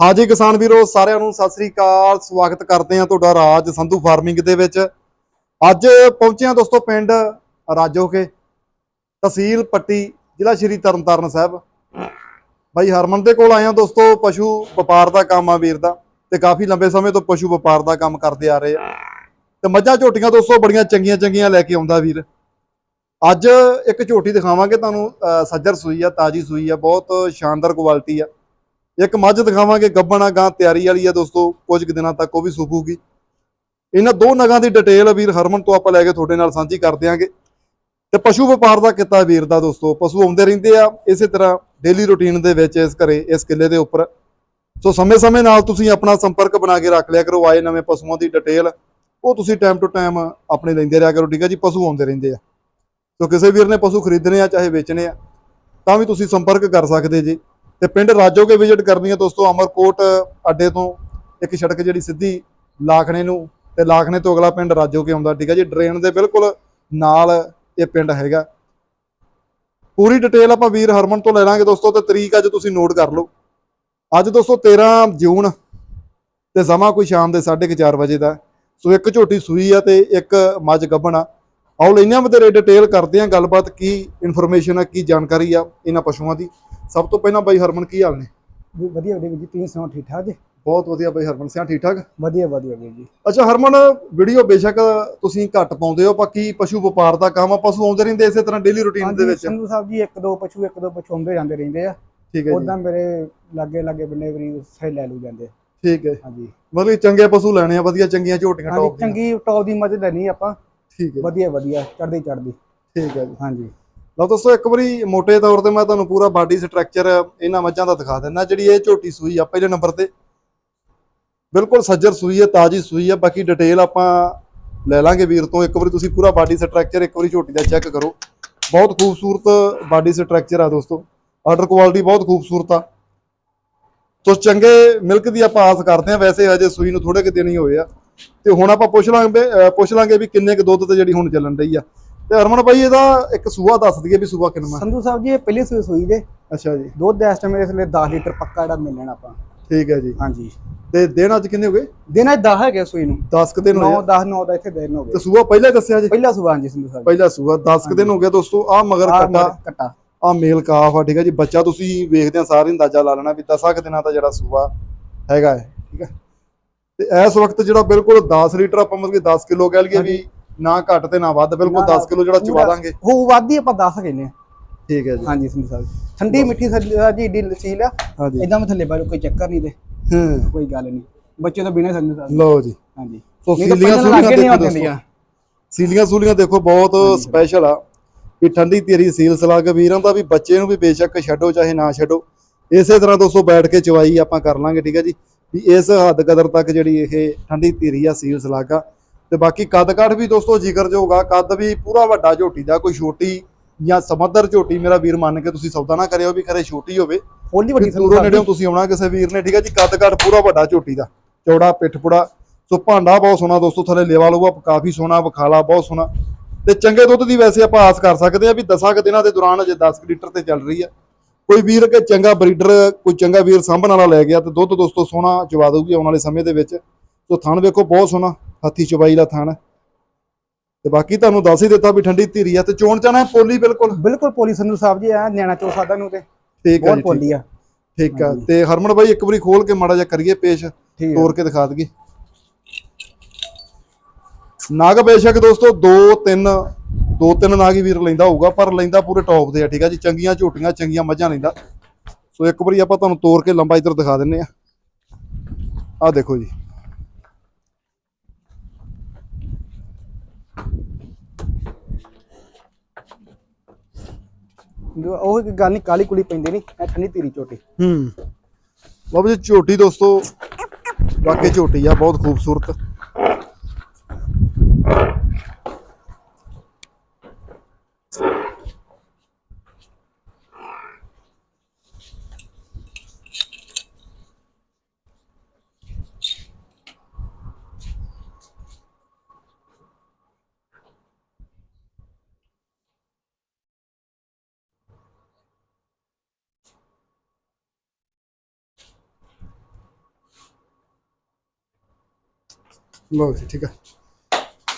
ਹਾਜੀ ਕਿਸਾਨ ਵੀਰੋ, ਸਾਰਿਆਂ ਨੂੰ ਸਤਿ ਸ੍ਰੀ ਅਕਾਲ। ਸਵਾਗਤ ਕਰਦੇ ਹਾਂ ਤੁਹਾਡਾ ਰਾਜ ਸੰਧੂ ਫਾਰਮਿੰਗ ਦੇ ਵਿੱਚ। ਅੱਜ ਪਹੁੰਚੇ ਹਾਂ ਦੋਸਤੋ ਪਿੰਡ ਰਾਜੋਕੇ ਤਹਿਸੀਲ ਪੱਟੀ, ਜ਼ਿਲ੍ਹਾ ਸ਼੍ਰੀ ਤਰਨਤਾਰਨ ਸਾਹਿਬ। ਬਾਈ ਹਰਮਨ ਦੇ ਕੋਲ ਆਏ ਹਾਂ ਦੋਸਤੋ, ਪਸ਼ੂ ਵਪਾਰ ਦਾ ਕੰਮ ਆ ਵੀਰ ਦਾ ਤੇ ਕਾਫੀ ਲੰਬੇ ਸਮੇਂ ਤੋਂ ਪਸ਼ੂ ਵਪਾਰ ਦਾ ਕੰਮ ਕਰਦੇ ਆ ਰਹੇ ਆ। ਤੇ ਮੱਝਾਂ ਝੋਟੀਆਂ ਦੋਸਤੋ ਬੜੀਆਂ ਚੰਗੀਆਂ ਚੰਗੀਆਂ ਲੈ ਕੇ ਆਉਂਦਾ ਵੀਰ। ਅੱਜ ਇੱਕ ਝੋਟੀ ਦਿਖਾਵਾਂਗੇ ਤੁਹਾਨੂੰ ਸੱਜਰ ਸੂਈ ਆ, ਤਾਜੀ ਸੂਈ ਆ, ਬਹੁਤ ਸ਼ਾਨਦਾਰ ਕੁਆਲਿਟੀ ਆ। ਇੱਕ ਮੱਝ ਦਿਖਾਵਾਂਗੇ, ਗੱਬਣਾ ਗਾਂ ਤਿਆਰੀ ਵਾਲੀ ਆ ਦੋਸਤੋ, ਕੁਝ ਕੁ ਦਿਨਾਂ ਤੱਕ ਉਹ ਵੀ ਸੁਪੂਗੀ ਇਹਨਾਂ ਦੋ ਨਗਾਂ ਦੀ ਡਿਟੇਲ ਵੀਰ, ਹਰਮਨ ਤੋਂ ਆਪਾਂ ਲੈ ਕੇ ਤੁਹਾਡੇ ਨਾਲ ਸਾਂਝੀ ਕਰ ਦਿਆਂਗੇ। ਤੇ ਪਸ਼ੂ ਵਪਾਰ ਦਾ ਕਿੱਤਾ ਵੀਰ ਦਾ ਦੋਸਤੋ, ਪਸ਼ੂ ਆਉਂਦੇ ਰਹਿੰਦੇ ਆ, ਇਸੇ ਤਰ੍ਹਾਂ ਡੇਲੀ ਰੁਟੀਨ ਦੇ ਵਿੱਚ ਇਸ ਘਰੇ, ਇਸ ਕਿੱਲੇ ਦੇ ਉੱਪਰ। ਸੋ ਸਮੇਂ-ਸਮੇਂ ਨਾਲ ਤੁਸੀਂ ਆਪਣਾ ਸੰਪਰਕ ਬਣਾ ਕੇ ਰੱਖ ਲਿਆ ਕਰੋ, ਆਏ ਨਵੇਂ ਪਸ਼ੂਆਂ ਦੀ ਡਿਟੇਲ ਉਹ ਤੁਸੀਂ ਟਾਈਮ ਟੂ ਟਾਈਮ ਆਪਣੇ ਲੈਂਦੇ ਰਿਹਾ ਕਰੋ, ਠੀਕ ਹੈ ਜੀ? ਪਸ਼ੂ ਆਉਂਦੇ ਰਹਿੰਦੇ ਆ। ਸੋ ਕਿਸੇ ਵੀਰ ਨੇ ਪਸ਼ੂ ਖਰੀਦਣੇ ਆ, ਚਾਹੇ ਵੇਚਣੇ ਆ, ਤਾਂ ਵੀ ਤੁਸੀਂ ਸੰਪਰਕ ਕਰ ਸਕਦੇ ਜੀ। ਤੇ ਪਿੰਡ ਰਾਜੋਕੇ ਵਿਜ਼ਿਟ ਕਰਨੀ ਹੈ ਦੋਸਤੋ, ਅਮਰਕੋਟ ਅੱਡੇ ਤੋਂ ਇੱਕ ਸੜਕ ਜਿਹੜੀ ਸਿੱਧੀ ਲਾਖਣੇ ਨੂੰ ਤੇ ਲਾਖਣੇ ਤੋਂ ਅਗਲਾ ਪਿੰਡ ਰਾਜੋਕੇ ਆਉਂਦਾ, ਠੀਕ ਹੈ ਜੀ? ਡਰੇਨ ਦੇ ਬਿਲਕੁਲ ਨਾਲ ਇਹ ਪਿੰਡ ਹੈਗਾ। ਪੂਰੀ ਡਿਟੇਲ ਆਪਾਂ ਵੀਰ ਹਰਮਨ ਤੋਂ ਲੈ ਲਾਂਗੇ ਦੋਸਤੋ, ਤੇ ਤਰੀਕ ਅੱਜ ਤੁਸੀਂ ਨੋਟ ਕਰ ਲਓ। ਅੱਜ ਦੋਸਤੋ 13 ਜੂਨ ਤੇ ਸਮਾਂ ਕੋਈ ਸ਼ਾਮ ਦੇ 4:30 ਵਜੇ ਦਾ। ਸੋ ਇੱਕ ਝੋਟੀ ਸੂਈ ਆ ਤੇ ਇੱਕ ਮੱਝ ਗੱਭਣ ਆਓ ਲੈਨੇ ਆ ਬਤੇਰੇ ਡਿਟੇਲ ਕਰਦੇ ਆ ਗੱਲਬਾਤ, ਕੀ ਇਨਫੋਰਮੇਸ਼ਨ ਆ, ਕੀ ਜਾਣਕਾਰੀ ਆ ਇਹਨਾਂ ਪਸ਼ੂਆਂ ਦੀ। ਸਭ ਤੋਂ ਪਹਿਲਾਂ ਬਾਈ ਹਰਮਨ ਕੀ ਹਾਲ ਨੇ? ਵੀ ਵਧੀਆ ਵਧੀਆ ਵੀਰ ਜੀ ਤੁਸੀਂ ਸੁਣਾਓ ਠੀਕ ਠਾਕ ਜੀ? ਬਹੁਤ ਵਧੀਆ ਬਾਈ ਹਰਮਨ ਸਿਆ ਠੀਕ ਠਾਕ? ਵਧੀਆ ਵਧੀਆ ਵੀਰ ਜੀ। ਅੱਛਾ ਹਰਮਨ ਵੀਡੀਓ ਬੇਸ਼ੱਕ ਤੁਸੀਂ ਘੱਟ ਪਾਉਂਦੇ ਹੋ ਬਾਕੀ ਪਸ਼ੂ ਵਪਾਰ ਦਾ ਕੰਮ ਆ ਪਸ਼ੂ ਆਉਂਦੇ ਰਹਿੰਦੇ ਇਸੇ ਤਰ੍ਹਾਂ ਡੇਲੀ ਰੁਟੀਨ ਦੇ ਵਿੱਚ? ਸੰਧੂ ਸਾਹਿਬ ਜੀ ਇੱਕ ਦੋ ਪਸ਼ੂ ਇੱਕ ਦੋ ਪਸ਼ੂ ਆਉਂਦੇ ਜਾਂਦੇ ਰਹਿੰਦੇ ਆ। ਠੀਕ ਹੈ ਜੀ। ਉਦਾਂ ਮੇਰੇ ਲਾਗੇ ਲਾਗੇ ਬੰਨੇ ਵਰੀ ਸਹੀ ਲੈ ਲੂ ਜਾਂਦੇ ਠੀਕ ਹੈ। ਹਾਂਜੀ। ਮਤਲਬ ਚੰਗੇ ਪਸ਼ੂ ਲੈਣੇ ਆ ਵਧੀਆ ਚੰਗੀਆਂ ਝੋਟੀਆਂ ਟੌਪ ਦੀਆਂ। ਚੰਗੀ ਟੌਪ ਦੀ ਮੱਝ ਲੈਣੀ ਆਪਾਂ। ਠੀਕ ਹੈ ਵਧੀਆ ਵਧੀਆ ਚੜਦੀ ਚੜਦੀ ਠੀਕ ਹੈ ਜੀ। ਹਾਂਜੀ। ਲਓ ਦੋਸਤੋ, ਇੱਕ ਵਾਰੀ ਮੋਟੇ ਤੌਰ ਤੇ ਮੈਂ ਤੁਹਾਨੂੰ ਪੂਰਾ ਬਾਡੀ ਸਟਰਕਚਰ ਇਹਨਾਂ ਮੱਝਾਂ ਦਾ ਦਿਖਾ ਦਿੰਦਾ, ਜਿਹੜੀ ਇਹ ਝੋਟੀ ਸੂਈ ਆ ਪਹਿਲੇ ਨੰਬਰ ਤੇ। ਬਿਲਕੁਲ ਸੱਜਰ ਸੂਈ ਹੈ ਤਾਜੀ ਸੂਈ ਹੈ ਬਾਕੀ ਡਿਟੇਲ ਆਪਾਂ ਲੈ ਲਾਂਗੇ ਵੀਰ ਤੋਂ। ਇੱਕ ਵਾਰੀ ਤੁਸੀਂ ਪੂਰਾ ਬਾਡੀ ਸਟਰਕਚਰ ਇੱਕ ਵਾਰੀ ਝੋਟੀ ਦਾ ਚੈੱਕ ਕਰੋ। ਬਹੁਤ ਖੂਬਸੂਰਤ ਬਾਡੀ ਸਟਰਕਚਰ ਆ ਦੋਸਤੋ। ਆਰਡਰ ਕੁਆਲਿਟੀ ਬਹੁਤ ਖੂਬਸੂਰਤ ਆ। ਸੋ ਚੰਗੇ ਮਿਲਕ ਦੀ ਆਪਾਂ ਆਸ ਕਰਦੇ ਆ, ਵੈਸੇ ਹਜੇ ਸੂਈ ਨੂੰ ਥੋੜੇ ਕਿ ਦਿਨ ਹੀ ਹੋਏ ਆ। ਤੇ ਹੁਣ ਆਪਾਂ ਪੁੱਛ ਲਾਂਗੇ ਪੁੱਛ ਲਾਂਗੇ ਵੀ ਕਿੰਨੇ ਕੁ ਦੁੱਧ ਤੇ ਜਿਹੜੀ ਹੁਣ ਚੱਲਣ ਰਹੀ ਆ। ਤੇ ਹਰਮਨ ਭਾਈ ਇਹਦਾ ਇੱਕ ਸੂਆ ਦੱਸ ਦਈਏ ਵੀ ਸੂਆ ਕਿੰਨਾ ਸੰਧੂ ਸਾਹਿਬ ਜੀ ਇਹ ਪਹਿਲੀ ਸੂਈ ਸੂਈ ਦੇ ਅੱਛਾ ਜੀ। ਦੁੱਧ ਟਾਈਮ ਇਸ ਲਈ 10 ਲੀਟਰ ਪੱਕਾ ਜਿਹੜਾ ਮਿਲਣਾ ਆਪਾਂ। ਠੀਕ ਹੈ ਜੀ। ਹਾਂਜੀ। ਤੇ ਦਿਨ ਅੱਜ ਕਿੰਨੇ ਹੋ ਗਏ? ਦਿਨ ਅੱਜ 10 ਹੈਗੇ ਸੂਈ ਨੂੰ। 10 ਕੁ ਦਿਨ 9 ਹੋਏ ਆ। 10 9 ਦਾ ਇੱਥੇ ਦਿਨ ਹੋ ਤੇ ਗਏ ਸੂਆ ਪਹਿਲਾਂ ਦੱਸਿਆ ਜੀ? ਪਹਿਲਾ ਸੂਆ ਹਾਂਜੀ ਸੰਧੂ ਸਾਹਿਬ ਪਹਿਲਾ ਸੂਆ 10 ਕੁ ਦਿਨ ਹੋ ਗਿਆ ਦੋਸਤੋ। ਆ ਮਗਰ ਕੱਟਾ। ਕੱਟਾ। ਆ ਮੇਲ ਕਾਫ ਆ ਠੀਕ ਹੈ ਜੀ। ਬੱਚਾ ਤੁਸੀਂ ਵੇਖਦੇ ਆ ਸਾਰੇ ਅੰਦਾਜ਼ਾ ਲਾ ਲੈਣਾ ਵੀ 10 ਕੁ ਦਿਨਾਂ ਦਾ ਜਿਹੜਾ ਸੂਆ ਹੈਗਾ ਹੈ ਠੀਕ ਹੈ। ਤੇ ਇਸ ਵਕਤ ਜਿਹੜਾ ਬਿਲਕੁਲ 10 ਲੀਟਰ ਆਪਾਂ ਮਤਲਬ ਕਿ 10 ਕਿਲੋ ਕਹਿ ਲਈਏ ਵੀ ਨਾ ਘੱਟ ਤੇ ਨਾ ਵੱਧ ਬਿਲਕੁਲ ਨਾ 10 ਕਿਲੋ ਜਿਹੜਾ ਚਵਾ ਦਾਂਗੇ ਹੋ ਵਾਦੀ ਆਪਾਂ 10 ਕਹਿੰਦੇ ਆ ਠੀਕ ਹੈ ਜੀ। ਹਾਂਜੀ ਸੰਧੂ ਸਾਹਿਬ ਠੰਡੀ ਮਿੱਠੀ ਜੀ ਏਡੀ ਲਸੀਲ ਆ। ਇਦਾਂ ਮੈਂ ਥੱਲੇ ਬਾਹਰ ਕੋਈ ਚੱਕਰ ਨਹੀਂ ਦੇ ਹਾਂ। ਕੋਈ ਗੱਲ ਨਹੀਂ। ਬੱਚੇ ਤੋਂ ਬਿਨਾਂ ਸੰਧੂ ਸਾਹਿਬ ਲਓ ਜੀ। ਹਾਂਜੀ। ਸੋ ਤਾਂ ਸੀਲੀਆਂ ਸੂਲੀਆਂ ਦੇਖੋ। ਸੀਲੀਆਂ ਸੂਲੀਆਂ ਦੇਖੋ ਬਹੁਤ ਸਪੈਸ਼ਲ ਆ। ਵੀ ਠੰਡੀ ਤੇਰੀ ਸੀਲ ਸਲਾਗ ਵੀਰਾਂ ਦਾ ਵੀ ਬੱਚੇ ਨੂੰ ਵੀ ਬੇਸ਼ੱਕ ਛੱਡੋ ਚਾਹੇ ਨਾ ਛੱਡੋ। ਇਸੇ ਤਰ੍ਹਾਂ ਦੋਸਤੋ ਬੈਠ ਕੇ ਚਵਾਈ ਆਪਾਂ ਕਰ ਲਾਂਗੇ ਠੀਕ ਹੈ ਜੀ। ਵੀ ਇਸ ਹੱਦ ਕਦਰ ਤੱਕ ਜਿਹੜੀ ਇਹ ਠੰਡੀ ਤੇਰੀ ਆ ਸੀਲ ਸਲਾਗ ਤੇ ਬਾਕੀ ਕੱਦ ਕਾਠ ਵੀ ਦੋਸਤੋ ਜ਼ਿਕਰਯੋਗ ਆ। ਕੱਦ ਵੀ ਪੂਰਾ ਵੱਡਾ ਝੋਟੀ ਦਾ ਕੋਈ ਛੋਟੀ ਜਾਂ ਸਮੱਧਰ ਝੋਟੀ ਮੇਰਾ ਵੀਰ ਮੰਨ ਕੇ ਤੁਸੀਂ ਸੌਦਾ ਨਾ ਕਰਿਓ ਵੀ ਖਰੇ ਛੋਟੀ ਹੋਵੇ। ਫੁੱਲੀ ਵੱਡੀ ਦੂਰੋਂ ਨੇੜਿਓਂ ਤੁਸੀਂ ਆਉਣਾ ਕਿਸੇ ਵੀਰ ਨੇ ਠੀਕ ਹੈ ਜੀ? ਕੱਦ ਕਾਠ ਪੂਰਾ ਵੱਡਾ ਝੋਟੀ ਦਾ। ਚੌੜਾ ਪਿੱਠ ਪੁੜਾ ਸੋ ਭਾਂਡਾ ਬਹੁਤ ਸੋਹਣਾ ਦੋਸਤੋ ਥੱਲੇ ਲੇਵਾ ਲੂਆ ਕਾਫੀ ਸੋਹਣਾ ਵਿਖਾਲਾ ਬਹੁਤ ਸੋਹਣਾ। ਤੇ ਚੰਗੇ ਦੁੱਧ ਦੀ ਵੈਸੇ ਆਪਾਂ ਆਸ ਕਰ ਸਕਦੇ ਆ ਵੀ 10 ਕੁ ਦਿਨਾਂ ਦੇ ਦੌਰਾਨ ਅਜੇ 10 ਕੁ ਲੀਟਰ ਤੇ ਚੱਲ ਰਹੀ ਆ। ਕੋਈ ਵੀਰ ਕੇ ਚੰਗਾ ਬਰੀਡਰ ਕੋਈ ਚੰਗਾ ਵੀਰ ਸਾਂਭਣ ਵਾਲਾ ਲੈ ਗਿਆ ਤੇ ਦੁੱਧ ਦੋਸਤੋ ਸੋਹਣਾ ਚਵਾ ਦਊਗੀ ਆਉਣ ਵਾਲੇ ਸਮੇਂ ਦੇ ਵਿੱਚ। ਸੋ ਥਣ ਵੇਖੋ ਬਹੁਤ ਸੋਹਣਾ ਹੱਥੀ ਚਵਾਈ ਦਾ ਥਣ ਤੇ ਬਾਕੀ ਤੁਹਾਨੂੰ ਦੱਸ ਹੀ ਦਿੱਤਾ ਵੀ ਠੰਡੀ ਧੀਰੀ ਆ ਤੇ ਚੋਣ ਚਾਣਾ ਪੋਲੀ ਬਿਲਕੁਲ? ਬਿਲਕੁਲ ਪੋਲੀ ਸੰਧੂ ਸਾਹਿਬ ਜੀ ਆ ਨਿਆਣਾ ਚੋ ਸਾਦਾ ਨੂੰ ਤੇ ਠੀਕ ਆ ਬਹੁਤ ਜੀ ਪੋਲੀ ਆ। ਠੀਕ ਆ। ਤੇ ਹਰਮਨ ਬਾਈ ਇੱਕ ਵਾਰੀ ਖੋਲ ਕੇ ਮਾੜਾ ਜਿਹਾ ਕਰੀਏ ਪੇਸ਼ ਠੀਕ ਤੋੜ ਕੇ ਦਿਖਾ ਦਈਏ। ਨਾਗ ਬੇਸ਼ੱਕ ਦੋਸਤੋ ਦੋ ਤਿੰਨ ਦੋ ਤਿੰਨ ਨਾਗ ਹੀ ਵੀਰ ਲੈਂਦਾ ਹੋਊਗਾ ਪਰ ਲੈਂਦਾ ਪੂਰੇ ਟੌਪ ਦੇ ਆ ਠੀਕ ਆ ਜੀ। ਚੰਗੀਆਂ ਝੋਟੀਆਂ ਚੰਗੀਆਂ ਮੱਝਾਂ ਲੈਂਦਾ। ਸੋ ਇੱਕ ਵਾਰੀ ਆਪਾਂ ਤੁਹਾਨੂੰ ਤੋੜ ਕੇ ਲੰਬਾ ਇੱਧਰ ਦਿਖਾ ਦਿੰਨੇ ਆ। ਆਹ ਦੇਖੋ ਜੀ ਸੰਧੂ- ਉਹ ਇੱਕ ਗੱਲ ਨਹੀਂ, ਕਾਲੀ ਕੁਲੀ ਪੈਂਦੀ ਨਹੀਂ ਇਹ ਠੰਡੀ ਤੇਰੀ ਚੋਟੀ ਹੂੰ। ਬਾਬੂ ਜੀ, ਝੋਟੀ ਦੋਸਤੋ, ਵਾਕਈ ਝੋਟੀ ਆ, ਬਹੁਤ ਖੂਬਸੂਰਤ। ਲਓ ਜੀ ਠੀਕ ਹੈ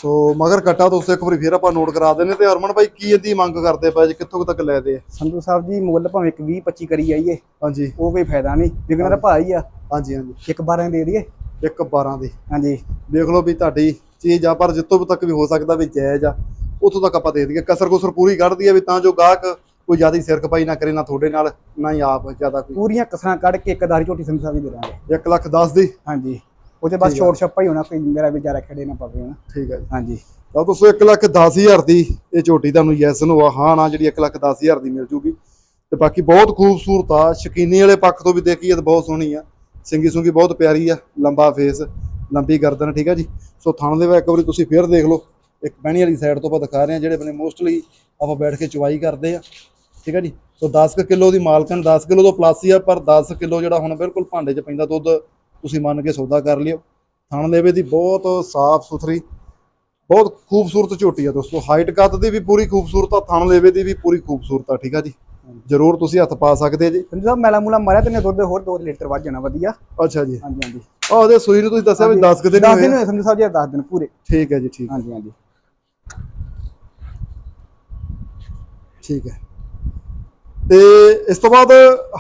ਸੋ ਮਗਰ ਕੱਟਾ ਦੋਸਤੋ ਇੱਕ ਵਾਰੀ ਫੇਰ ਆਪਾਂ ਨੋਟ ਕਰਾ ਦਿੰਨੇ ਤੇ ਹਰਮਨ ਭਾਈ ਕੀ ਇਹਦੀ ਮੰਗ ਕਰਦੇ ਪਏ ਜੀ? ਕਿੱਥੋਂ ਤੱਕ ਲੈ ਦੇ ਆ? ਸੰਧੂ ਸਾਹਿਬ ਜੀ ਮੁੱਲ ਭਾਵੇਂ ਇੱਕ 20 25 ਕਰੀ ਜਾਈਏ। ਹਾਂਜੀ। ਉਹ ਕੋਈ ਫਾਇਦਾ ਨਹੀਂ। ਵਿਕਣਾ ਤਾਂ ਭਾਈ ਆ। ਹਾਂਜੀ ਹਾਂਜੀ। ਇੱਕ 12 ਦੇ ਦਈਏ। ਇੱਕ 12 ਦੀ। ਹਾਂਜੀ। ਦੇਖ ਲਓ ਵੀ ਤੁਹਾਡੀ ਚੀਜ਼ ਆ ਪਰ ਜਿੱਥੋਂ ਤੱਕ ਵੀ ਹੋ ਸਕਦਾ ਵੀ ਜਾਇਜ਼ ਆ ਉੱਥੋਂ ਤੱਕ ਆਪਾਂ ਦੇ ਦਈਏ। ਕਸਰ ਕੁਸਰ ਪੂਰੀ ਕੱਢਦੀ ਆ ਵੀ ਤਾਂ ਜੋ ਗਾਹਕ ਕੋਈ ਜ਼ਿਆਦਾ ਸਿਰ ਖਪਾਈ ਨਾ ਕਰੇ ਨਾ ਤੁਹਾਡੇ ਨਾਲ ਨਾ ਹੀ ਆਪ ਜ਼ਿਆਦਾ ਕੋਈ। ਪੂਰੀਆਂ ਕਸਰਾਂ ਕੱਢ ਕੇ ਇੱਕ ਦਾਰੀ ਝੋਟੀ ਸੰਧੂ ਸਾਹਿਬ ਜੀ ਦੇ ਦਾਂਗੇ। 1 ਲੱਖ 10 ਦੀ। ਹਾਂਜੀ। ਉਹਦੇ ਬਾਅਦ। ਛੋਟ ਛੱਪਾ ਹੀ ਹੋਣਾ ਕੋਈ ਮੇਰਾ ਵਿਚਾਰਾ ਖੜੇ ਨਾ ਪਵੇ ਨਾ ਠੀਕ ਹੈ ਜੀ। ਹਾਂਜੀ। ਤਾਂ ਦੋਸਤੋ 1 ਲੱਖ 10 ਹਜ਼ਾਰ ਦੀ ਇਹ ਝੋਟੀ ਤੁਹਾਨੂੰ ਯੈਸ ਨੂੰ ਆ ਹਾਂ ਨਾ ਜਿਹੜੀ 1 ਲੱਖ 10 ਹਜ਼ਾਰ ਦੀ ਮਿਲ ਜੂਗੀ। ਤੇ ਬਾਕੀ ਬਹੁਤ ਖੂਬਸੂਰਤ ਆ ਸ਼ਕੀਨੀ ਵਾਲੇ ਪੱਖ ਤੋਂ ਵੀ ਦੇਖੀਏ ਤਾਂ ਬਹੁਤ ਸੋਹਣੀ ਆ। ਸਿੰਗੀ ਸੁੰਗੀ ਬਹੁਤ ਪਿਆਰੀ ਆ ਲੰਬਾ ਫੇਸ ਲੰਬੀ ਗਰਦਨ ਠੀਕ ਆ ਜੀ। ਸੋ ਥਣ ਦੇ ਵਿੱਚ ਇੱਕ ਵਾਰੀ ਤੁਸੀਂ ਫੇਰ ਦੇਖ ਲਓ ਇੱਕ ਬਹਿਣੀ ਵਾਲੀ ਸਾਈਡ ਤੋਂ ਆਪਾਂ ਦਿਖਾ ਰਹੇ ਆ ਜਿਹੜੇ ਬਨੇ ਮੋਸਟਲੀ ਆਪਾਂ ਬੈਠ ਕੇ ਚੁਆਈ ਕਰਦੇ ਆ ਠੀਕ ਆ ਜੀ। ਸੋ 10 ਕਿਲੋ ਦੀ ਮਾਲਕਨ 10 ਕਿਲੋ ਤੋਂ ਪਲੱਸ ਹੀ ਆ ਪਰ 10 ਕਿਲੋ ਜਿਹੜਾ ਹੁਣ ਬਿਲਕੁਲ ਭਾਂਡੇ 'ਚ ਪੈਂਦਾ ਦੁੱਧ ਤੁਸੀਂ ਮੰਨ ਕੇ ਸੌਦਾ ਕਰ ਲਿਓ। ਥਣ ਦੇਵੇ ਦੀ ਬਹੁਤ ਸਾਫ਼ ਸੁਥਰੀ ਬਹੁਤ ਖੂਬਸੂਰਤ ਝੋਟੀ ਆ ਦੋਸਤੋ। ਹਾਈਟ ਕੱਦ ਦੀ ਵੀ ਪੂਰੀ ਖੂਬਸੂਰਤ ਆ ਥਣ ਲੇਵੇ ਦੀ ਵੀ ਪੂਰੀ ਖੂਬਸੂਰਤ ਆ ਠੀਕ ਆ ਜੀ? ਜਰੂਰ ਤੁਸੀਂ ਹੱਥ ਪਾ ਸਕਦੇ ਜੀ। ਸੰਧੂ ਸਾਹਿਬ ਮੈਲਾ ਮੂਲਾ ਮਾਰਿਆ ਤੇ ਨੇ ਦੁੱਧ ਹੋਰ 2 ਲੀਟਰ ਵੱਧ ਜਾਣਾ ਵਧੀਆ। ਅੱਛਾ ਜੀ। ਹਾਂਜੀ ਹਾਂਜੀ। ਆ ਉਹਦੇ ਸੂਈ ਨੂੰ ਤੁਸੀਂ ਦੱਸਿਆ ਵੀ 10 ਕਿਤੇ 10 ਨਹੀਂ ਦਿਨ ਹੋਏ ਹੋਏ ਸੰਧੂ ਸਾਹਿਬ ਜੀ 10 ਦਿਨ ਪੂਰੇ। ਠੀਕ ਹੈ ਜੀ ਠੀਕ ਹਾਂਜੀ ਹਾਂਜੀ। ਠੀਕ ਹੈ। ਤੇ ਇਸ ਤੋਂ ਬਾਅਦ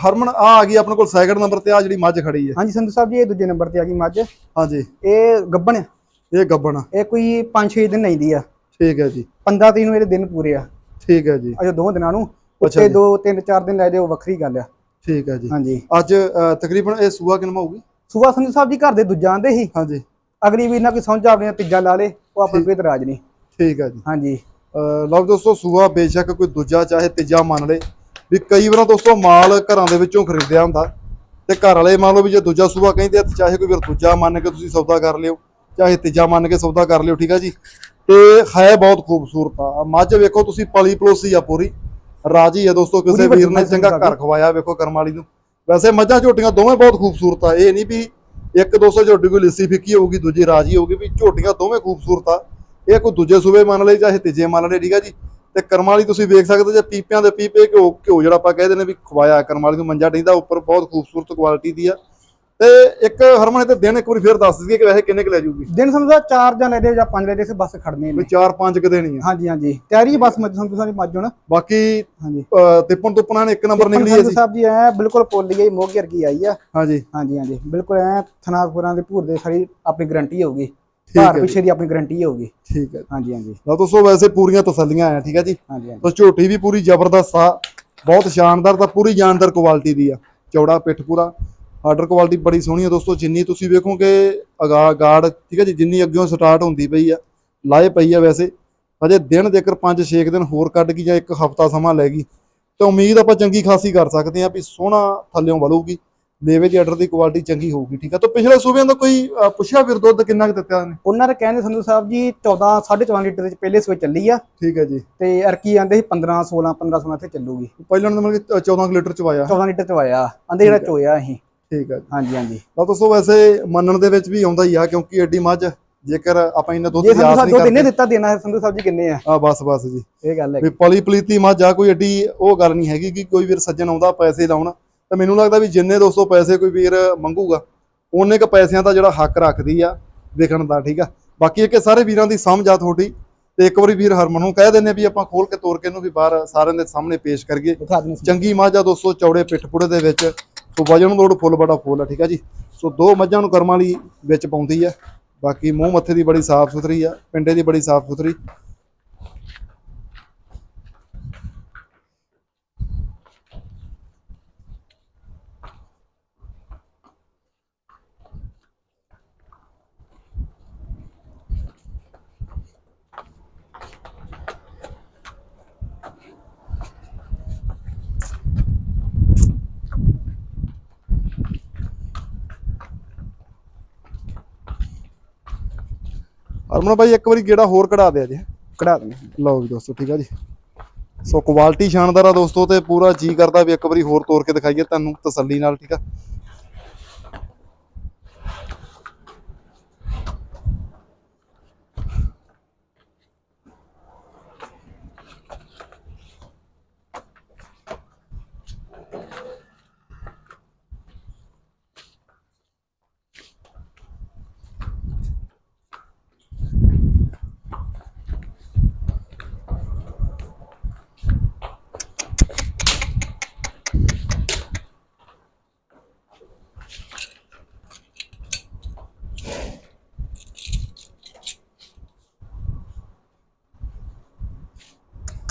ਹਰਮਨ ਆ ਆ ਗਈ ਆਪਣੇ ਕੋਲ ਸੈਕਿੰਡ ਨੰਬਰ ਤੇ ਆ ਜਿਹੜੀ ਮੱਝ ਖੜੀ ਹੈ। ਹਾਂਜੀ ਸੰਧੂ ਸਾਹਿਬ ਜੀ ਇਹ ਦੂਜੇ ਨੰਬਰ ਤੇ ਆ ਗਈ ਮੱਝ। ਹਾਂਜੀ। ਇਹ ਗੱਬਣ ਆ? ਇਹ ਗੱਬਣ ਆ। ਇਹ ਕੋਈ 5-6 ਦਿਨ ਨਹੀਂ ਦੀ ਆ। ਠੀਕ ਹੈ ਜੀ। 15 ਤਰੀਕ ਨੂੰ ਇਹਦੇ ਦਿਨ ਪੂਰੇ ਆ। ਠੀਕ ਹੈ ਜੀ। ਅਜੇ ਦੋ ਦਿਨਾਂ ਨੂੰ? ਉੱਤੇ ਜੀ। ਦੋ ਤਿੰਨ ਚਾਰ ਦਿਨ ਲੈ ਜਾਓ ਵੱਖਰੀ ਗੱਲ ਆ। ਠੀਕ ਹੈ ਜੀ। ਹਾਂਜੀ। ਅੱਜ ਤਕਰੀਬਨ ਇਹ ਸੂਆ ਕਿੰਨਾ ਹੋਊਗੀ? ਸੁਬਾ ਸੰਧੂ ਸਾਹਿਬ ਜੀ ਘਰ ਦੇ ਦੂਜਾ ਆਂਦੇ ਸੀ। ਹਾਂਜੀ। ਅਗਲੀ ਵੀਰ ਨਾਲ ਕੋਈ ਸਮਝ ਆਪਣੇ ਤੀਜਾ ਲਾ ਲੇ ਉਹ ਆਪਣੇ ਕੋਈ ਇਤਰਾਜ਼ ਨਹੀਂ ਠੀਕ ਹੈ ਜੀ। ਹਾਂਜੀ। ਲਓ ਦੋਸਤੋ ਸੂਆ ਬੇਸ਼ੱਕ ਕੋਈ ਦੂਜਾ ਚਾਹੇ ਤੀਜਾ ਮੰਨ ਲੇ। ਵੀ ਕਈ ਵਾਰ ਦੋਸਤੋ ਮਾਲ ਘਰਾਂ ਦੇ ਵਿੱਚੋਂ ਖਰੀਦਿਆ ਹੁੰਦਾ ਤੇ ਘਰ ਵਾਲੇ ਮੰਨ ਲਓ ਵੀ ਜੇ ਦੂਜਾ ਸੂਆ ਕਹਿੰਦੇ ਆ ਚਾਹੇ ਕੋਈ ਵੀਰ ਦੂਜਾ ਮੰਨ ਕੇ ਤੁਸੀਂ ਸੌਦਾ ਕਰ ਲਿਓ ਚਾਹੇ ਤੀਜਾ ਮੰਨ ਕੇ ਸੌਦਾ ਕਰ ਲਿਓ ਠੀਕ ਆ ਜੀ? ਤੇ ਹੈ ਬਹੁਤ ਖੂਬਸੂਰਤ ਆ। ਮੱਝ ਵੇਖੋ ਤੁਸੀਂ ਪਲੀ ਪਲੋਸੀ ਆ ਪੂਰੀ। ਰਾਜੀ ਆ ਦੋਸਤੋ ਕਿਸੇ ਵੀਰ ਨੇ ਚੰਗਾ ਘਰ ਖਵਾਇਆ ਵੇਖੋ ਕਰਮ ਵਾਲੀ ਨੂੰ। ਵੈਸੇ ਮੱਝਾਂ ਝੋਟੀਆਂ ਦੋਵੇਂ ਬਹੁਤ ਖੂਬਸੂਰਤ ਆ। ਇਹ ਨਹੀਂ ਵੀ ਇੱਕ 200 ਝੋਟੀ ਕੋਈ ਲਿੱਸੀ ਫਿੱਕੀ ਹੋਊਗੀ ਦੂਜੀ ਰਾਜੀ ਹੋਊਗੀ ਵੀ ਝੋਟੀਆਂ ਦੋਵੇਂ ਖੂਬਸੂਰਤ ਆ। ਇਹ ਕੋਈ ਦੂਜੇ ਸੂਬੇ ਮੰਨ ਲਈ ਚਾਹੇ ਤੀਜੇ ਮੰਨ ਲਏ ਠੀਕ ਆ ਜੀ? ਤੇ ਕਰਮ ਵਾਲੀ ਤੁਸੀਂ ਵੇਖ ਸਕਦੇ ਜੇ ਪੀਪਿਆਂ ਦੇ ਪੀਪੇ ਘਿਓ ਘਿਓ ਜਿਹੜਾ ਆਪਾਂ ਕਹਿੰਦੇ ਨੇ ਵੀ ਖਵਾਇਆ ਕਰਮ ਵਾਲੀ ਨੂੰ ਮੰਜਾ ਡਿੰਦਾ ਉੱਪਰ ਬਹੁਤ ਖੂਬਸੂਰਤ ਕੁਆਲਿਟੀ ਦੀ ਆ। ਤੇ ਇੱਕ ਹਰਮਨ ਤੇ ਦਿਨ ਇੱਕ ਵਾਰੀ ਫੇਰ ਦੱਸ ਦਈਏ ਕਿ ਵੈਸੇ ਕਿੰਨੇ ਕੁ ਲੈ ਜੂਗੀ? ਦਿਨ ਸਾਹਿਬ ਚਾਰ ਜਾਂ ਲੈ ਦੇ ਜਾਂ ਪੰਜ ਲੈ ਦੇ ਸੇ ਬੱਸ ਖੜਨੇ ਵੀ ਨੇ 4-5 ਕਿ ਦੇਣੀ ਆ। ਹਾਂਜੀ ਹਾਂਜੀ। ਤਿਆਰੀ ਬਸ ਮੱਝ ਸਾਹਿਬ ਦੀ ਮੱਝ ਹੁਣ। ਬਾਕੀ ਹਾਂਜੀ। ਤਿੱਪਣ ਤੁੱਪਣਾ ਨੇ ਇੱਕ ਨੰਬਰ ਨਿਕਲੀ ਹੈ ਜੀ। ਸਾਹਿਬ ਜੀ ਐ ਬਿਲਕੁਲ ਪੋਲੀ ਗਈ ਮੋਗੀ ਵਰਗੀ ਆਈ ਆ। ਹਾਂਜੀ। ਹਾਂਜੀ ਹਾਂਜੀ। ਬਿਲਕੁਲ ਐ ਥਨਾਪੁਰਾਂ ਦੇ ਭੂਰ ਦੇ ਸਾਰੀ ਆਪਣੀ ਗਾਰੰਟੀ ਹੋਊਗੀ। ਜੀ। ਪਿੱਛੇ ਦੀ ਆਪਣੀ ਗਾਰੰਟੀ ਹੋਊਗੀ। ਠੀਕ ਹੈ ਹਾਂਜੀ ਹਾਂਜੀ। ਲਓ ਦੋਸਤੋ ਵੈਸੇ ਪੂਰੀਆਂ ਤਸੱਲੀਆਂ ਆ ਠੀਕ ਹੈ ਜੀ? ਹਾਂਜੀ ਹਾਂਜੀ। ਤਾਂ ਝੋਟੀ ਵੀ ਪੂਰੀ ਜ਼ਬਰਦਸਤ ਆ ਬਹੁਤ ਸ਼ਾਨਦਾਰ ਤਾਂ ਪੂਰੀ ਜਾਨਦਾਰ ਕੁਆਲਿਟੀ ਦੀ ਆ। ਚੌੜਾ ਪਿੱਠ ਪੂਰਾ। ਆਰਡਰ ਕੁਆਲਿਟੀ ਬੜੀ ਸੋਹਣੀ ਆ ਦੋਸਤੋ ਜਿੰਨੀ ਤੁਸੀਂ ਵੇਖੋਗੇ ਅਗਾ ਗਾਰਡ ਠੀਕ ਹੈ ਜੀ ਜਿੰਨੀ ਅੱਗਿਓਂ ਸਟਾਰਟ ਹੁੰਦੀ ਪਈ ਆ ਲਾਏ ਪਈ ਆ ਵੈਸੇ। ਅਜੇ ਦਿਨ ਜੇਕਰ 5-6 ਦਿਨ ਹੋਰ ਕੱਢ ਗਈ ਜਾਂ ਇੱਕ ਹਫਤਾ ਸਮਾਂ ਲੈ ਗਈ। ਤਾਂ ਉਮੀਦ ਆਪਾਂ ਚੰਗੀ ਖਾਸੀ ਕਰ ਸਕਦੇ ਆ ਵੀ ਸੋਹਣਾ ਥੱਲਿਓਂ ਵਲੂਗੀ ਲੇਵੇ ਦੀ ਆਰਡਰ ਦੀ ਕੁਆਲਿਟੀ ਚੰਗੀ ਹੋਊਗੀ ਠੀਕ ਆ? ਤਾਂ ਪਿਛਲੇ ਸੂਬਿਆਂ ਦਾ ਕੋਈ ਪੁੱਛਿਆ ਫਿਰ ਦੁੱਧ ਕਿੰਨਾ ਕੁ ਦਿੱਤਾ ਨੇ ਉਹਨਾਂ ਦੇ ਕਹਿੰਦੇ ਸੰਧੂ ਸਾਹਿਬ ਜੀ 14 14.5 ਲੀਟਰ ਦੇ ਪਹਿਲੇ ਸੋਏ ਚੱਲੀ ਆ। ਠੀਕ ਹੈ ਜੀ। ਤੇ ਅਰਕੀ ਆਂਦੇ ਸੀ 15 16 15 16 ਇੱਥੇ ਚੱਲੂਗੀ। ਪਹਿਲਾਂ ਨੇ ਮਤਲਬ ਕਿ 14 ਕੁ ਲੀਟਰ ਚਵਾਇਆ। 14 ਲੀਟਰ ਚਵਾਇਆ। ਆਂਦੇ ਜਿਹੜਾ ਆ। ਚੋਇਆ ਅਸੀਂ ਠੀਕ ਹੈ ਜੀ। ਹਾਂਜੀ ਹਾਂਜੀ। ਤਾਂ ਦੋਸਤੋ ਵੈਸੇ ਮੰਨਣ ਦੇ ਵਿੱਚ ਵੀ ਆਉਂਦਾ ਹੀ ਆ ਕਿਉਂਕਿ ਐਡੀ ਮੱਝ ਜੇਕਰ ਆਪਾਂ ਇਹਨਾਂ ਦੁੱਧ ਜੇ ਦੀ ਸੰਧੂ ਆਸ ਸਾਹਿਬ ਨਹੀਂ ਕਰਦੇ। ਦਿੱਤਾ ਦੇਣਾ ਹੈ ਸੰਧੂ ਸਾਹਿਬ ਜੀ ਕਿੰਨੇ ਆ? ਆ ਬਸ ਬਸ ਜੀ। ਇਹ ਗੱਲ ਹੈ ਵੀ ਪਲੀ ਪਲੀਤੀ ਮੱਝ ਆ ਕੋਈ ਐਡੀ ਉਹ ਗੱਲ ਨਹੀਂ ਹੈਗੀ ਕਿ ਕੋਈ ਵੀਰ ਸੱਜਣ ਆਉਂਦਾ ਪੈਸੇ ਲਾਉਣ। ਤਾਂ ਮੈਨੂੰ ਲੱਗਦਾ ਵੀ ਜਿੰਨੇ ਦੋਸਤੋ ਪੈਸੇ ਕੋਈ ਵੀਰ ਮੰਗੂਗਾ ਉਹਨੇ ਕ ਪੈਸਿਆਂ ਦਾ ਜਿਹੜਾ ਹੱਕ ਰੱਖਦੀ ਆ ਵਿਕਣ ਦਾ ਠੀਕ ਆ? ਬਾਕੀ ਇਹ ਕਿ ਸਾਰੇ ਵੀਰਾਂ ਦੀ ਸਮਝ ਆ ਤੁਹਾਡੀ ਤੇ ਇੱਕ ਵਾਰੀ ਵੀਰ ਹਰਮਨ ਨੂੰ ਕਹਿ ਦਿੰਨੇ ਵੀ ਆਪਾਂ ਖੋਲ ਕੇ ਤੋੜ ਕੇ ਇਹਨੂੰ ਵੀ ਬਾਹਰ ਸਾਰਿਆਂ ਦੇ ਸਾਹਮਣੇ ਪੇਸ਼ ਕਰੀਏ। ਚੰਗੀ ਮੱਝ ਆ ਦੋਸਤੋ ਚੌੜੇ ਪਿੱਠ ਪੁੜੇ ਦੇ ਵਿੱਚ। ਸੋ ਵਜਨ ਲੋੜ ਫੁੱਲ ਬੜਾ ਫੁੱਲ ਆ ਠੀਕ ਆ ਜੀ? ਸੋ ਦੋ ਮੱਝਾਂ ਨੂੰ ਕਰਮਾਂ ਵਾਲੀ ਵਿੱਚ ਪਾਉਂਦੀ ਆ। ਬਾਕੀ ਮੂੰਹ ਮੱਥੇ ਦੀ ਬੜੀ ਸਾਫ਼ ਸੁਥਰੀ ਆ ਪਿੰਡੇ ਦੀ ਬੜੀ ਸਾਫ਼ ਸੁਥਰੀ। ਹਰਮਨ ਭਾਈ ਇੱਕ ਵਾਰੀ ਗੇੜਾ ਹੋਰ ਕਢਾ ਦਿਆ ਜੇ। ਕਢਾ ਦਿੰਦੇ ਲਓ ਵੀ ਦੋਸਤੋ, ਠੀਕ ਆ ਜੀ। ਸੋ ਕੁਆਲਿਟੀ ਸ਼ਾਨਦਾਰ ਆ ਦੋਸਤੋ, ਤੇ ਪੂਰਾ ਜੀ ਕਰਦਾ ਵੀ ਇੱਕ ਵਾਰੀ ਹੋਰ ਤੋਰ ਕੇ ਦਿਖਾਈਏ ਤੁਹਾਨੂੰ ਤਸੱਲੀ ਨਾਲ, ਠੀਕ ਆ।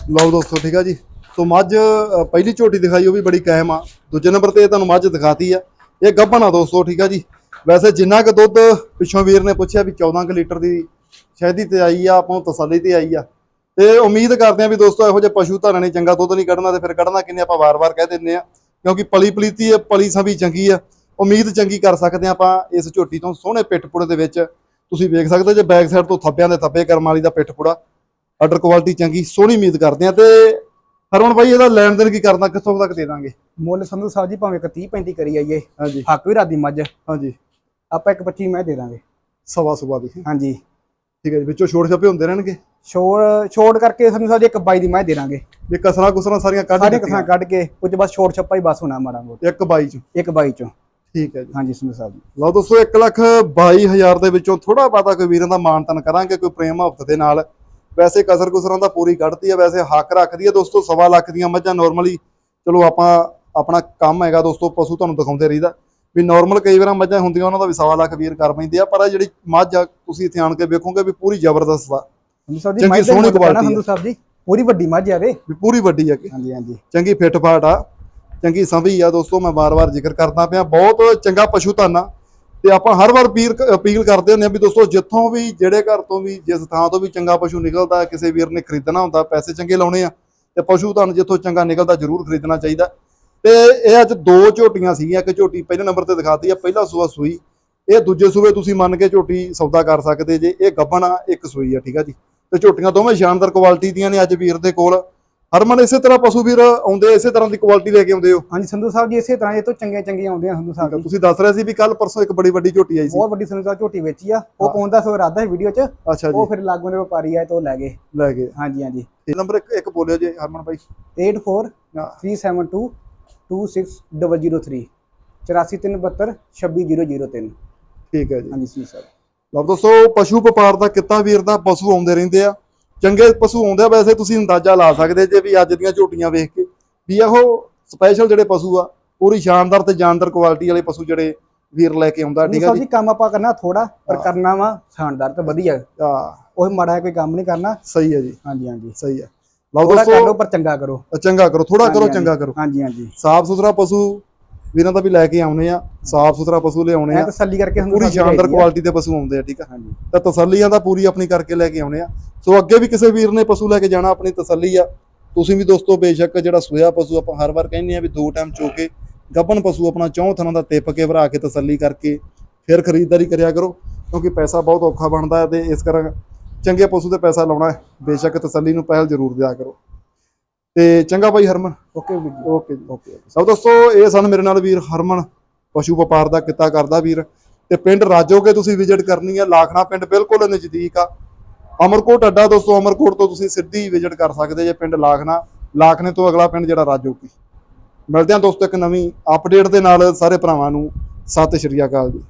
ਲਓ ਦੋਸਤੋ, ਠੀਕ ਆ ਜੀ। ਸੋ ਮੱਝ ਪਹਿਲੀ ਝੋਟੀ ਦਿਖਾਈ, ਉਹ ਵੀ ਬੜੀ ਕਾਇਮ ਆ। ਦੂਜੇ ਨੰਬਰ ਤੇ ਇਹ ਤੁਹਾਨੂੰ ਮੱਝ ਦਿਖਾਤੀ ਆ। ਇਹ ਗੱਭਣ ਆ ਦੋਸਤੋ, ਠੀਕ ਆ ਜੀ। ਵੈਸੇ ਜਿੰਨਾ ਕੁ ਦੁੱਧ ਪਿੱਛੋਂ ਵੀਰ ਨੇ ਪੁੱਛਿਆ ਵੀ 14 ਕੁ ਲੀਟਰ ਦੀ ਸ਼ਹਿਦੀ ਤੇ ਆਈ ਆ, ਆਪਾਂ ਨੂੰ ਤਸੱਲੀ ਤੇ ਆਈ ਆ। ਤੇ ਉਮੀਦ ਕਰਦੇ ਆ ਵੀ ਦੋਸਤੋ, ਇਹੋ ਜਿਹੇ ਪਸ਼ੂ ਧਾਰਾਂ ਨੇ ਚੰਗਾ ਦੁੱਧ ਨਹੀਂ ਕੱਢਣਾ ਤੇ ਫਿਰ ਕੱਢਣਾ ਕਿੰਨੇ ਆਪਾਂ ਵਾਰ-ਵਾਰ ਕਹਿ ਦਿੰਨੇ ਆ। ਕਿਉਂਕਿ ਪਲੀ ਪਲੀਤੀ ਹੈ ਪਲੀ ਸਭੀ ਚੰਗੀ ਆ। ਉਮੀਦ ਚੰਗੀ ਕਰ ਸਕਦੇ ਆ ਆਪਾਂ ਇਸ ਝੋਟੀ ਤੋਂ ਸੋਹਣੇ ਪਿੱਠਪੁੜੇ ਦੇ ਵਿੱਚ। ਤੁਸੀਂ ਵੇਖ ਸਕਦੇ ਜੇ ਬੈਕ ਸਾਈਡ ਤੋਂ ਥੱਬਿਆਂ ਦੇ ਥੱਬੇ ਕਰਮ ਵਾਲੀ ਦਾ ਪਿੱਠਪੁੜਾ ਆਰਡਰ ਕੁਆਲਿਟੀ ਚੰਗੀ ਸੋਹਣੀ ਉਮੀਦ ਕਰਦੇ ਆ ਤੇ ਹਰਮਨ ਭਾਈ ਇਹਦਾ ਲੈਣ ਦੇਣ ਕੀ ਕਰਨਾ ਕਿੱਥੋਂ ਤੱਕ ਦੇ ਦਾਂਗੇ? ਮੁੱਲ ਸੰਧੂ ਸਾਹਿਬ ਜੀ ਭਾਵੇਂ ਇੱਕ 30 35 ਕਰੀ ਆਈਏ ਹਾਂਜੀ। ਹੱਕ ਵੀ ਰਾਦੀ ਮੱਝ। ਹਾਂਜੀ। ਆਪਾਂ ਇੱਕ 25 ਮੈਂ ਦੇ ਦਾਂਗੇ। ਸਵਾ ਸੁਬਾ ਦੀ ਹਾਂਜੀ। ਠੀਕ ਹੈ ਜੀ ਵਿੱਚੋਂ ਛੋੜ ਛੱਪੇ ਹੁੰਦੇ ਰਹਿਣਗੇ? ਛੋੜ ਛੋੜ ਕਰਕੇ ਸੰਧੂ ਸਾਹਿਬ ਜੀ ਇੱਕ 22 ਦੀ ਮੈਂ ਦੇ ਦਾਂਗੇ। ਵੀ ਕਸਰਾਂ ਕੁਸਰਾਂ ਸਾਰੀਆਂ ਕੱਢ ਸਾਰੀਆਂ ਕੱਢ ਕੇ ਕੁਝ ਬਸ ਛੋੜ ਛੱਪਾ ਹੀ ਬਸ ਹੋਣਾ ਮਾੜਾ ਮੋਟਾ। ਇੱਕ 22 ਚ। ਇੱਕ 22 ਚੋਂ। ਠੀਕ ਹੈ ਜੀ। ਹਾਂਜੀ ਸੰਧੂ ਸਾਹਿਬ ਜੀ। ਲਓ ਦੋਸਤੋ 1 ਲੱਖ 22000 ਦੇ ਵਿੱਚੋਂ ਥੋੜਾ ਬਾਤਾ ਕੋਈ ਵੀਰਾਂ ਦਾ ਮਾਨਤਨ ਕਰਾਂਗੇ ਕੋਈ ਪ੍ਰੇਮ ਹਫਤ ਦੇ ਨਾਲ। ਵੈਸੇ ਕਸਰ ਕੁਸਰਾਂ ਦਾ ਪੂਰੀ ਕੱਢਦੀ ਹੈ ਵੈਸੇ ਹੱਕ ਰੱਖਦੀ ਹੈ ਦੋਸਤੋ ਸਵਾ ਲੱਖ ਦੀਆਂ ਮੱਝਾਂ ਨਾਰਮਲੀ ਚਲੋ ਆਪਾਂ ਆਪਣਾ ਕੰਮ ਹੈਗਾ ਦੋਸਤੋ ਪਸ਼ੂ ਤੁਹਾਨੂੰ ਦਿਖਾਉਂਦੇ ਰਹੀਦਾ। ਵੀ ਨਾਰਮਲ ਕਈ ਵਾਰਾਂ ਮੱਝਾਂ ਹੁੰਦੀਆਂ ਉਹਨਾਂ ਦਾ ਵੀ ਸਵਾ ਲੱਖ ਵੀਰ ਕਰ ਪੈਂਦੇ ਆ ਪਰ ਇਹ ਜਿਹੜੀ ਮੱਝ ਆ ਤੁਸੀਂ ਇੱਥੇ ਆਣ ਕੇ ਵੇਖੋਗੇ ਵੀ ਪੂਰੀ ਜ਼ਬਰਦਸਤ ਆ। ਚੰਗੀ ਸੋਹਣੀ ਆ। ਸੰਧੂ ਸਾਹਿਬ ਜੀ ਪੂਰੀ ਵੱਡੀ ਮੱਝ ਆ ਵੇ ਵੀ ਪੂਰੀ ਵੱਡੀ ਆ ਕਿ। ਹਾਂਜੀ ਹਾਂਜੀ। ਚੰਗੀ ਫਿੱਟ ਫਾਟ ਆ ਚੰਗੀ ਸੰਭੀ ਆ ਦੋਸਤੋ ਮੈਂ ਵਾਰ-ਵਾਰ ਜ਼ਿਕਰ ਕਰਦਾ ਪਿਆ ਬਹੁਤ ਚੰਗਾ ਪਸ਼ੂ ਧਨ ਆ। ਤੇ ਆਪਾਂ ਹਰ ਵਾਰ ਅਪੀਲ ਅਪੀਲ ਕਰਦੇ ਹੁੰਦੇ ਆ ਵੀ ਦੋਸਤੋ, ਜਿੱਥੋਂ ਵੀ, ਜਿਹੜੇ ਘਰ ਤੋਂ ਵੀ, ਜਿਸ ਥਾਂ ਤੋਂ ਵੀ ਚੰਗਾ ਪਸ਼ੂ ਨਿਕਲਦਾ, ਕਿਸੇ ਵੀਰ ਨੇ ਖਰੀਦਣਾ ਹੁੰਦਾ, ਪੈਸੇ ਚੰਗੇ ਲਾਉਣੇ ਆ, ਤੇ ਪਸ਼ੂ ਤੁਹਾਨੂੰ ਜਿੱਥੋਂ ਚੰਗਾ ਨਿਕਲਦਾ ਜ਼ਰੂਰ ਖਰੀਦਣਾ ਚਾਹੀਦਾ। ਤੇ ਇਹ ਅੱਜ ਦੋ ਝੋਟੀਆਂ ਸੀਗੀਆਂ, ਇੱਕ ਝੋਟੀ ਪਹਿਲੇ ਨੰਬਰ ਤੇ ਦਿਖਾਤੀ ਆ, ਪਹਿਲਾ ਸੂਆ ਸੂਈ। ਇਹ ਦੂਜੇ ਸੂਏ ਤੁਸੀਂ ਮੰਨ ਕੇ ਝੋਟੀ ਸੌਦਾ ਕਰ ਸਕਦੇ ਜੇ, ਇਹ ਗੱਭਣ ਆ, ਇੱਕ ਸੂਈ ਆ, ਠੀਕ ਆ ਜੀ। ਤੇ ਝੋਟੀਆਂ ਦੋਵੇਂ ਸ਼ਾਨਦਾਰ ਕੁਆਲਿਟੀ ਦੀਆਂ ਨੇ ਅੱਜ ਵੀਰ ਦੇ ਕੋਲ। ਹਰਮਨ ਇਸੇ ਤਰ੍ਹਾਂ ਪਸ਼ੂ ਵੀਰ ਆਉਂਦੇ ਇਸੇ ਤਰ੍ਹਾਂ ਦੀ ਕੁਆਲਿਟੀ ਲੈ ਕੇ ਆਉਂਦੇ ਹੋ? ਹਾਂਜੀ ਸੰਧੂ ਸਾਹਿਬ ਜੀ ਇਸੇ ਤਰ੍ਹਾਂ ਇਹ ਤੋਂ ਚੰਗੇ ਚੰਗੇ ਆਉਂਦੇ ਆ ਸੰਧੂ ਸਾਹਿਬ ਜੀ। ਤੁਸੀਂ ਦੱਸ ਰਹੇ ਸੀ ਵੀ ਕੱਲ ਪਰਸੋਂ ਇੱਕ ਬੜੀ ਵੱਡੀ ਝੋਟੀ ਆਈ ਸੀ। ਬਹੁਤ ਵੱਡੀ ਸੰਧੂ ਸਾਹਿਬ ਝੋਟੀ ਵੇਚੀ ਆ। ਉਹ। ਪਾਉਣ ਦਾ ਸੋ ਇਰਾਦਾ ਹੈ ਵੀਡੀਓ 'ਚ। ਅੱਛਾ ਉਹ ਜੀ ਫਿਰ ਲਾਗੋਂ ਦੇ ਵਪਾਰੀ ਆਏ ਤਾਂ ਉਹ ਲੈ ਗਏ। ਲੈ ਗਏ। ਹਾਂਜੀ ਹਾਂਜੀ। ਨੰਬਰ ਇੱਕ ਇੱਕ ਬੋਲਿਓ ਜੀ ਹਰਮਨ ਭਾਈ 84 ਹਾਂ। 372 26003 8472 26003 ਠੀਕ ਹੈ ਜੀ। ਹਾਂਜੀ ਸਾਹਿਬ ਲਓ ਦੋਸਤੋ ਪਸ਼ੂ ਵਪਾਰ ਦਾ ਕਿੱਤਾ ਵੀਰ ਦਾ ਪਸ਼ੂ ਆਉਂਦੇ ਰਹਿੰਦੇ ਆ। ਚੰਗੇ ਪਸ਼ੂ ਆਉਂਦੇ ਆ ਵੈਸੇ ਤੁਸੀਂ ਅੰਦਾਜ਼ਾ ਲਾ ਸਕਦੇ ਜੇ ਵੀ ਅੱਜ ਦੀਆਂ ਝੋਟੀਆਂ ਵੇਖ ਕੇ ਵੀ ਇਹੋ ਸਪੈਸ਼ਲ ਜਿਹੜੇ ਪਸ਼ੂ ਆ ਪੂਰੀ ਸ਼ਾਨਦਾਰ ਤੇ ਜਾਨਦਾਰ ਕੁਆਲਿਟੀ ਵਾਲੇ ਪਸ਼ੂ ਜਿਹੜੇ ਵੀਰ ਲੈ ਕੇ ਆਉਂਦਾ ਠੀਕ ਹੈ ਸਾਹਿਬ ਜੀ? ਕੰਮ ਆਪਾਂ ਕਰਨਾ ਥੋੜਾ ਪਰ ਹਾਂ। ਕਰਨਾ ਵਾ ਸ਼ਾਨਦਾਰ ਤੇ ਵਧੀਆ। ਆ ਉਹ ਮਾੜਾ ਕੋਈ ਕੰਮ ਨਹੀਂ ਕਰਨਾ। ਸਹੀ ਹੈ ਜੀ। ਹਾਂਜੀ ਹਾਂਜੀ। ਸਹੀ ਹੈ ਲਓ ਥੋੜਾ ਕਰ ਦੋਸਤੋ ਪਰ ਚੰਗਾ ਕਰੋ। ਚੰਗਾ ਕਰੋ ਥੋੜਾ ਕਰੋ ਚੰਗਾ ਕਰੋ। ਹਾਂਜੀ ਹਾਂਜੀ। ਸਾਫ਼ ਸੁਥਰਾ ਪਸ਼ੂ ਵੀਰਾਂ ਦਾ ਵੀ ਲੈ ਕੇ ਆਉਣੇ ਆ ਸਾਫ਼ ਸੁਥਰਾ ਪਸ਼ੂ ਲਿਆਉਣੇ ਆ। ਤਸੱਲੀ ਕਰਕੇ ਪੂਰੀ ਸ਼ਾਨਦਾਰ। ਕੁਆਲਿਟੀ ਦੇ ਪਸ਼ੂ ਆਉਂਦੇ ਆ ਠੀਕ ਆ? ਹਾਂਜੀ। ਤਾਂ ਤਸੱਲੀਆਂ ਦਾ ਪੂਰੀ ਆਪਣੀ ਕਰਕੇ ਲੈ ਕੇ ਆਉਣੇ ਆ। ਸੋ ਅੱਗੇ ਵੀ ਕਿਸੇ ਵੀਰ ਨੇ ਪਸ਼ੂ ਲੈ ਕੇ ਜਾਣਾ ਆਪਣੀ ਤਸੱਲੀ ਆ। ਤੁਸੀਂ ਵੀ ਦੋਸਤੋ ਬੇਸ਼ੱਕ ਜਿਹੜਾ ਸੋਇਆ ਪਸ਼ੂ ਆਪਾਂ ਹਰ ਵਾਰ ਕਹਿੰਦੇ ਆ ਵੀ ਦੋ ਟਾਈਮ ਚੋ ਕੇ ਗੱਭਣ ਪਸ਼ੂ ਆਪਣਾ ਚੌਂ ਥਣਾਂ ਦਾ ਟਿੱਪ ਕੇ ਭਰਾ ਕੇ ਤਸੱਲੀ ਕਰਕੇ ਫਿਰ ਖਰੀਦਦਾਰੀ ਕਰਿਆ ਕਰੋ ਕਿਉਂਕਿ ਪੈਸਾ ਬਹੁਤ ਔਖਾ ਬਣਦਾ ਹੈ ਤੇ ਇਸ ਕਾਰਨ ਚੰਗੇ ਪਸ਼ੂ ਤੇ ਪੈਸਾ ਲਾਉਣਾ ਹੈ। ਬੇਸ਼ੱਕ ਤਸੱਲੀ ਨੂੰ ਪਹਿਲ ਜ਼ਰੂਰ ਦਿਆ ਕਰੋ। ਤੇ ਚੰਗਾ ਭਾਈ ਹਰਮਨ। ਓਕੇ ਵੀਰ ਜੀ। ਓਕੇ ਜੀ। ਓਕੇ ਸਭ ਦੋਸਤੋ ਇਹ ਸਨ ਮੇਰੇ ਨਾਲ ਵੀਰ ਹਰਮਨ ਪਸ਼ੂ ਵਪਾਰ ਦਾ ਕਿੱਤਾ ਕਰਦਾ ਵੀਰ। ਤੇ ਪਿੰਡ ਰਾਜੋਗੇ ਤੁਸੀਂ ਵਿਜ਼ਿਟ ਕਰਨੀ ਹੈ ਲਾਖਣਾ ਪਿੰਡ ਬਿਲਕੁਲ ਨਜ਼ਦੀਕ ਆ। ਅਮਰਕੋਟ ਅੱਡਾ ਦੋਸਤੋ ਅਮਰਕੋਟ ਤੋਂ ਤੁਸੀਂ ਸਿੱਧੀ ਵਿਜ਼ਿਟ ਕਰ ਸਕਦੇ ਜੇ ਪਿੰਡ ਲਾਖਣਾ। ਲਾਖਣੇ ਤੋਂ ਅਗਲਾ ਪਿੰਡ ਜਿਹੜਾ ਰਾਜੋਗੀ। ਮਿਲਦੇ ਹਾਂ ਦੋਸਤੋ ਇੱਕ ਨਵੀਂ ਅਪਡੇਟ ਦੇ ਨਾਲ ਸਾਰੇ ਭਰਾਵਾਂ ਨੂੰ। ਸਤਿ ਸ਼੍ਰੀ ਅਕਾਲ ਜੀ।